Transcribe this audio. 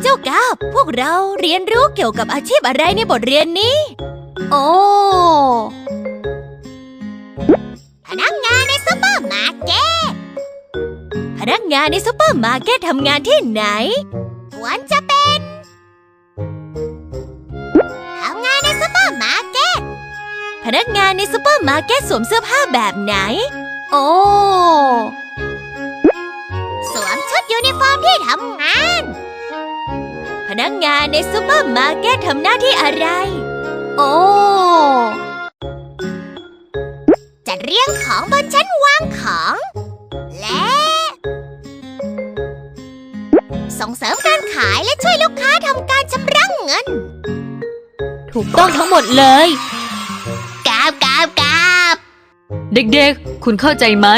เจ้าก้าวพวกเราเรียนรู้เกี่ยวกับอาชีพอะไรในบทเรียนนี้ โอ้พนักงานในซุปเปอร์มาร์เก็ตพนักงานในซุปเปอร์มาร์เก็ตทำงานที่ไหนควรจะเป็นทำงานในซุปเปอร์มาร์เก็ตพนักงานในซุปเปอร์มาร์เก็ตสวมเสื้อผ้าแบบไหน โอ้ สวมชุดยูนิฟอร์มที่ทำ นพนักงานในซุปเปอร์มาร์เก็ตทำหน้าที่อะไร โอ้ จัดเรียงของบนชั้นวางของ และ ส่งเสริมการขายและช่วยลูกค้าทำการชำระเงิน ถูกต้องทั้งหมดเลยกาบกาบกาบเด็กๆ คุณเข้าใจไหม